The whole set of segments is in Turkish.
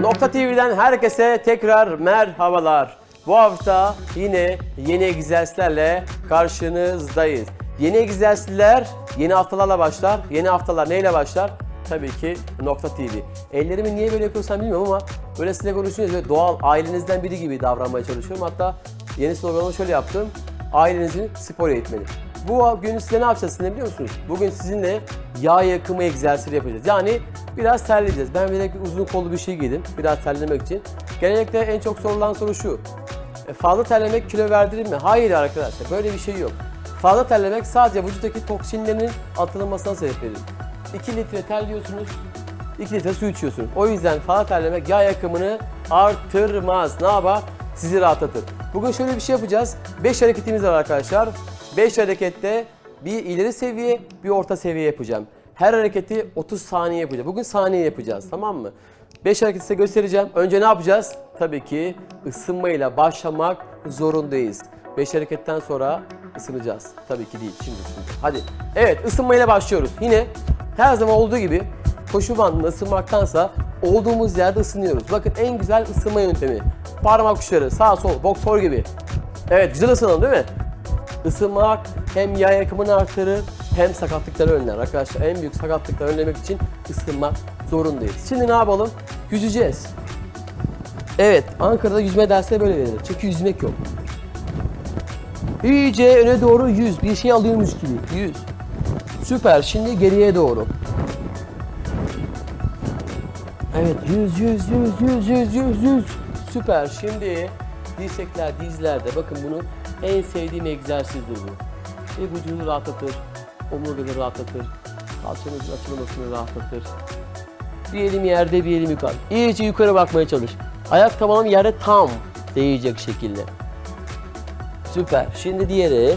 Nokta TV'den herkese tekrar merhabalar. Bu hafta yine yeni egzersizlerle karşınızdayız. Yeni egzersizler yeni haftalarla başlar. Yeni haftalar neyle başlar? Tabii ki Nokta TV. Ellerimi niye böyle yapıyorsam bilmiyorum ama böyle sizinle böyle doğal ailenizden biri gibi davranmaya çalışıyorum. Hatta yeni sloganımı şöyle yaptım. Ailenizin spor eğitmeni. Bu gün size ne yapacağız sizinle biliyor musunuz? Bugün sizinle yağ yakımı egzersizi yapacağız. Yani biraz terleyeceğiz. Ben bir uzun kollu bir şey giydim. Biraz terlemek için. Genellikle en çok sorulan soru şu. E, Fazla terlemek kilo verdirir mi? Hayır arkadaşlar böyle bir şey yok. Fazla terlemek sadece vücuttaki toksinlerin atılmasına sebep verir. 2 litre terliyorsunuz, 2 litre su içiyorsunuz. O yüzden fazla terlemek yağ yakımını artırmaz. Ne yapar? Sizi rahatlatır. Bugün şöyle bir şey yapacağız. 5 hareketimiz var arkadaşlar. 5 harekette bir ileri seviye, bir orta seviye yapacağım. Her hareketi 30 saniye yapacağız. Bugün saniye yapacağız tamam mı? 5 hareketi size göstereceğim. Önce ne yapacağız? Tabii ki ısınmayla başlamak zorundayız. 5 hareketten sonra ısınacağız. Tabii ki değil, şimdi ısınacağız. Hadi. Evet, ısınmayla başlıyoruz. Yine her zaman olduğu gibi koşu bandında ısınmaktansa olduğumuz yerde ısınıyoruz. Bakın en güzel ısınma yöntemi. Parmak uçları, sağ sol, boksör gibi. Evet, güzel ısınalım değil mi? Isınmak hem yağ yakımını artırır hem sakatlıkları önler. Arkadaşlar en büyük sakatlıkları önlemek için ısınmak zorundayız. Şimdi ne yapalım? Yüzeceğiz. Evet, Ankara'da yüzme dersleri böyle verilir. Çünkü yüzmek yok. İyice öne doğru yüz. Bir şey alıyormuş gibi. Yüz. Süper. Şimdi geriye doğru. Evet. Yüz, yüz, yüz, yüz, yüz, yüz, yüz. Süper. Şimdi dirsekler dizlerde. Bakın bunu en sevdiğim egzersizdir bu. Ve vücudu rahatlatır. Omurgaları rahatlatır. Kalçanızın açılmasını rahatlatır. Bir elim yerde, bir elim yukarı. İyice yukarı bakmaya çalış. Ayak tabanım yerde tam değecek şekilde. Süper. Şimdi diğeri.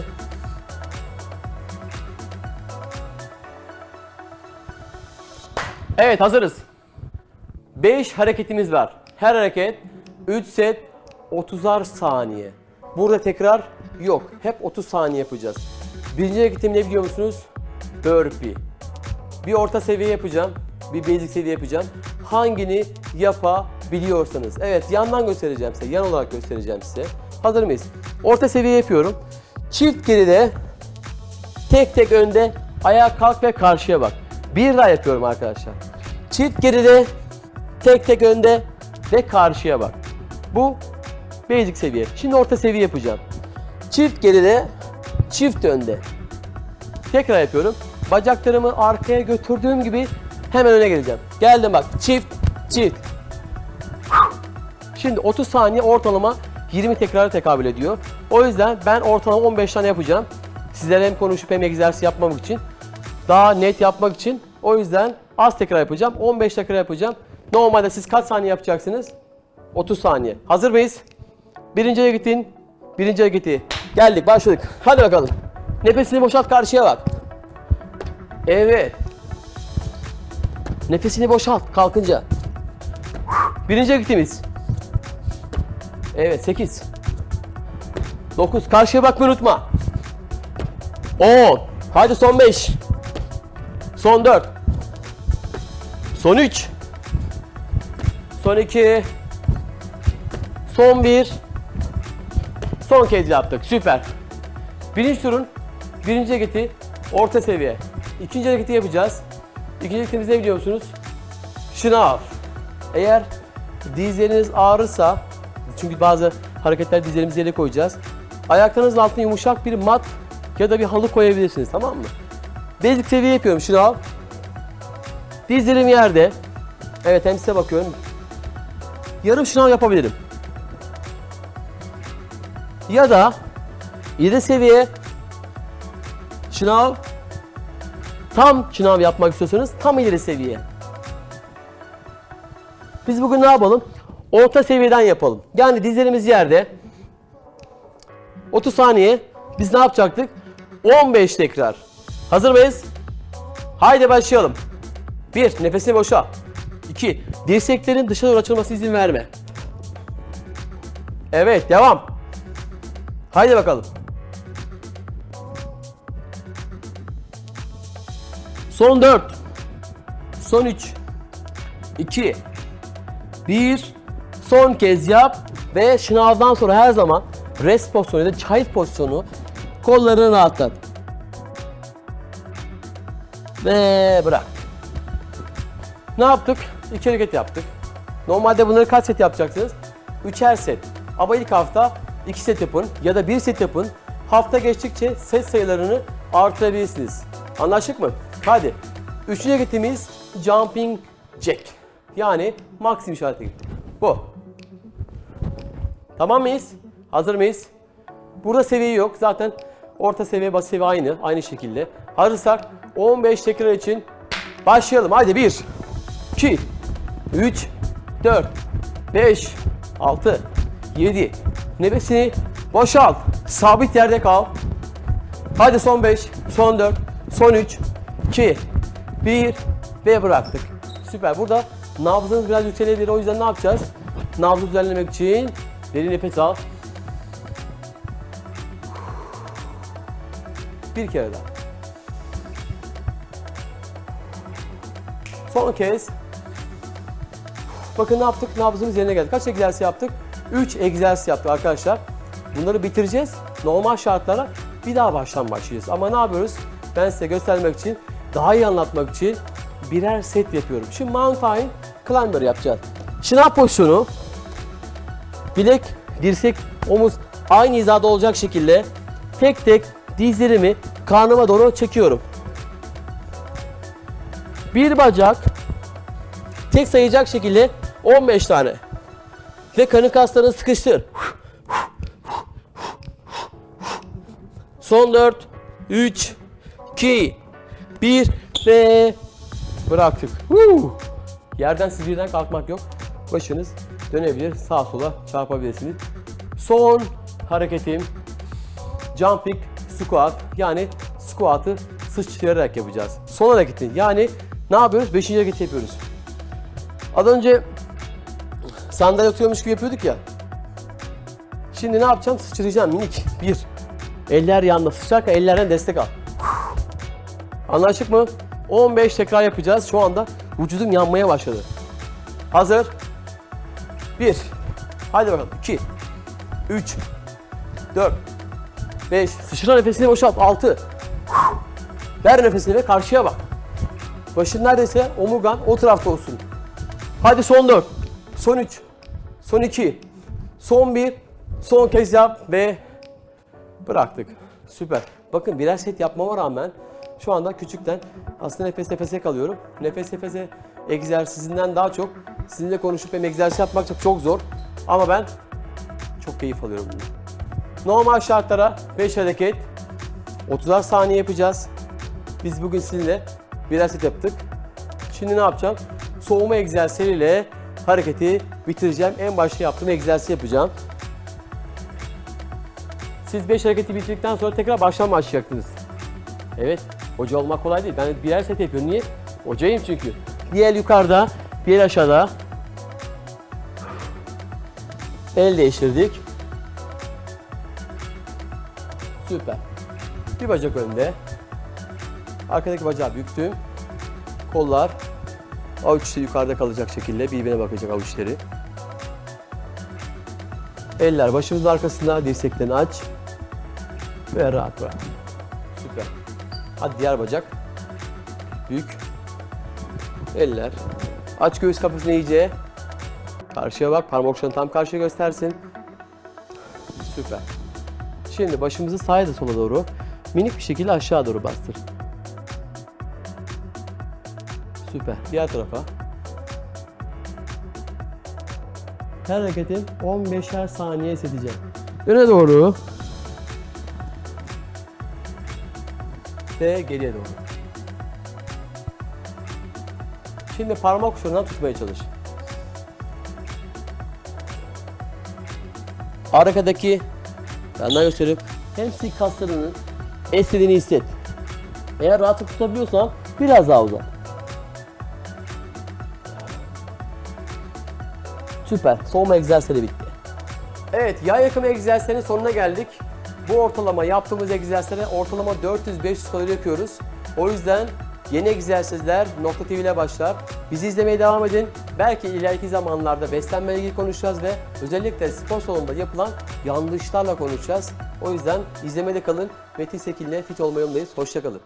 Evet hazırız. 5 hareketimiz var. Her hareket 3 set 30'ar saniye. Burada tekrar yok. Hep 30 saniye yapacağız. Birinci hareketim ne biliyor musunuz? Burpee. Bir orta seviye yapacağım. Bir basic seviye yapacağım. Hangini yapabiliyorsanız. Evet yandan göstereceğim size. Yan olarak göstereceğim size. Hazır mıyız? Orta seviye yapıyorum. Çift geride. Tek tek önde. Ayağa kalk ve karşıya bak. Bir daha yapıyorum arkadaşlar. Çift geride. Tek tek önde. Ve karşıya bak. Bu basic seviye. Şimdi orta seviye yapacağım. Çift geride. Çift önde. Tekrar yapıyorum. Bacaklarımı arkaya götürdüğüm gibi hemen öne geleceğim. Geldim bak. Çift, çift. Şimdi 30 saniye ortalama 20 tekrara tekabül ediyor. O yüzden ben ortalama 15 tane yapacağım. Sizlere hem konuşup hem egzersiz yapmamak için. Daha net yapmak için. O yüzden az tekrar yapacağım. 15 tekrar yapacağım. Normalde siz kaç saniye yapacaksınız? 30 saniye. Hazır mıyız? Birinci hareketin, birinci hareketi. Geldik, başladık. Hadi bakalım. Nefesini boşalt, karşıya bak. Evet. Nefesini boşalt kalkınca. Birinci hareketimiz. Evet 8. 9. Karşıya bakmayı unutma. 10. Hadi son 5. Son 4. Son 3. Son 2. Son 1. Son kez yaptık. Süper. Birinci turun birinci hareketi orta seviye. İkinci hareketi yapacağız. İkinci hareketimiz ne biliyor musunuz? Şınav. Eğer dizleriniz ağrırsa, çünkü bazı hareketler dizlerimizi yere koyacağız. Ayaklarınızın altına yumuşak bir mat ya da bir halı koyabilirsiniz tamam mı? Basic seviye yapıyorum şınav. Dizlerim yerde. Evet hem size bakıyorum. Yarım şınav yapabilirim. Ya da ileri seviye şınav tam şınav yapmak istiyorsanız tam ileri seviye. Biz bugün ne yapalım? Orta seviyeden yapalım. Yani dizlerimiz yerde. 30 saniye. Biz ne yapacaktık? 15 tekrar. Hazır mıyız? Haydi başlayalım. 1. Nefesini boşa. 2. Dirseklerin dışa doğru açılması izin verme. Evet devam. Haydi bakalım. Son 4. Son 3. 2, 1. Son kez yap ve şınavdan sonra her zaman rest pozisyonu ya da çay pozisyonu kollarını rahatlat. Ve bırak. Ne yaptık? İki hareket yaptık. Normalde bunları kaç set yapacaksınız? Üçer set. Ama ilk hafta iki set yapın ya da bir set yapın. Hafta geçtikçe set sayılarını artırabilirsiniz. Anlaştık mı? Hadi. Üçüncü hareketimiz jumping jack. Yani maksimum işareti gitti. Bu. Tamam mıyız? Hazır mıyız? Burada seviye yok. Zaten orta seviye, basit seviye aynı. Aynı şekilde. Hazırsak 15 tekrar için başlayalım. Haydi 1, 2, 3, 4, 5, 6, 7. Nefesini boşalt. Sabit yerde kal. Hadi son 5, son 4, son 3, 2, 1 ve bıraktık. Süper. Burada nabzınız biraz yükselebilir. O yüzden ne yapacağız? Nabzı düzenlemek için derin nefes al. Bir kere daha. Son kez. Bakın ne yaptık? Nabzımız yerine geldi. Kaç egzersiz yaptık? 3 egzersiz yaptık arkadaşlar. Bunları bitireceğiz. Normal şartlara bir daha baştan başlayacağız. Ama ne yapıyoruz? Ben size göstermek için, daha iyi anlatmak için birer set yapıyorum. Şimdi mountain climber yapacağız. Şınav pozisyonu. Bilek, dirsek, omuz aynı hizada olacak şekilde tek tek dizlerimi karnıma doğru çekiyorum. Bir bacak tek sayacak şekilde 15 tane. Ve karın kaslarını sıkıştır. Son 4, 3, 2, 1 ve bıraktık. Woo! Yerden siz birden kalkmak yok. Başınız dönebilir, sağa sola çarpabilirsiniz. Son hareketim jumping squat yani squat'ı sıçrayarak yapacağız. Son hareketi yani ne yapıyoruz? Beşinci hareketi yapıyoruz. Az önce sandalye oturuyormuş gibi yapıyorduk ya. Şimdi ne yapacağım? Sıçrayacağım minik. Bir. Eller yanında sıçrarken ellerden destek al. Anlaştık mı? 15 tekrar yapacağız. Şu anda vücudum yanmaya başladı. Hazır. 1. Hadi bakalım. 2. 3. 4. 5. Sıçra nefesini boşalt. 6. Ver nefesini ve karşıya bak. Başın neredeyse omurgan o tarafta olsun. Hadi son 4. Son 3. Son 2. Son 1. Son kez yap ve bıraktık. Süper. Bakın birer set yapmama rağmen şu anda küçükten aslında nefes nefese kalıyorum. Nefes nefese egzersizinden daha çok sizinle konuşup hem egzersiz yapmak çok, çok zor. Ama ben çok keyif alıyorum bundan. Normal şartlara 5 hareket 30'ar saniye yapacağız. Biz bugün sizinle birer set yaptık. Şimdi ne yapacağım? Soğuma egzersiziyle hareketi bitireceğim. En başta yaptığım egzersiz yapacağım. Siz 5 hareketi bitirdikten sonra tekrar baştan başlayacaksınız. Evet, hoca olmak kolay değil. Ben birer set yapıyorum. Niye? Hocayım çünkü. Bir el yukarıda, bir el aşağıda. El değiştirdik. Süper. Bir bacak önde. Arkadaki bacağı büktüm. Kollar avuç içi yukarıda kalacak şekilde birbirine bakacak avuç içleri. Eller başımızın arkasında, dirseklerini aç. Ve rahat bırak. Süper. Hadi diğer bacak. Büyük. Eller. Aç göğüs kapısını iyice. Karşıya bak. Parmak uçlarını tam karşıya göstersin. Süper. Şimdi başımızı sağa da sola doğru minik bir şekilde aşağı doğru bastır. Süper. Diğer tarafa. Her hareketin 15'er saniye hissedeceğim. Öne doğru. Ve geriye doğru. Şimdi parmak uçlarından tutmaya çalış. Arkadaki yandan gösterip hamstring kaslarının esnediğini hisset. Eğer rahatlık tutabiliyorsan biraz daha uzat. Süper. Soğuma egzersizi bitti. Evet, yağ yakımı egzersizlerinin sonuna geldik. Bu ortalama yaptığımız egzersizlere ortalama 400-500 kalori yapıyoruz. O yüzden Yeni egzersizler Nokta TV ile başlar. Bizi izlemeye devam edin. Belki ileriki zamanlarda beslenmeyle ilgili konuşacağız ve özellikle spor salonunda yapılan yanlışlarla konuşacağız. O yüzden izlemede kalın. Metin Sekin'le fit olma yolundayız. Hoşçakalın.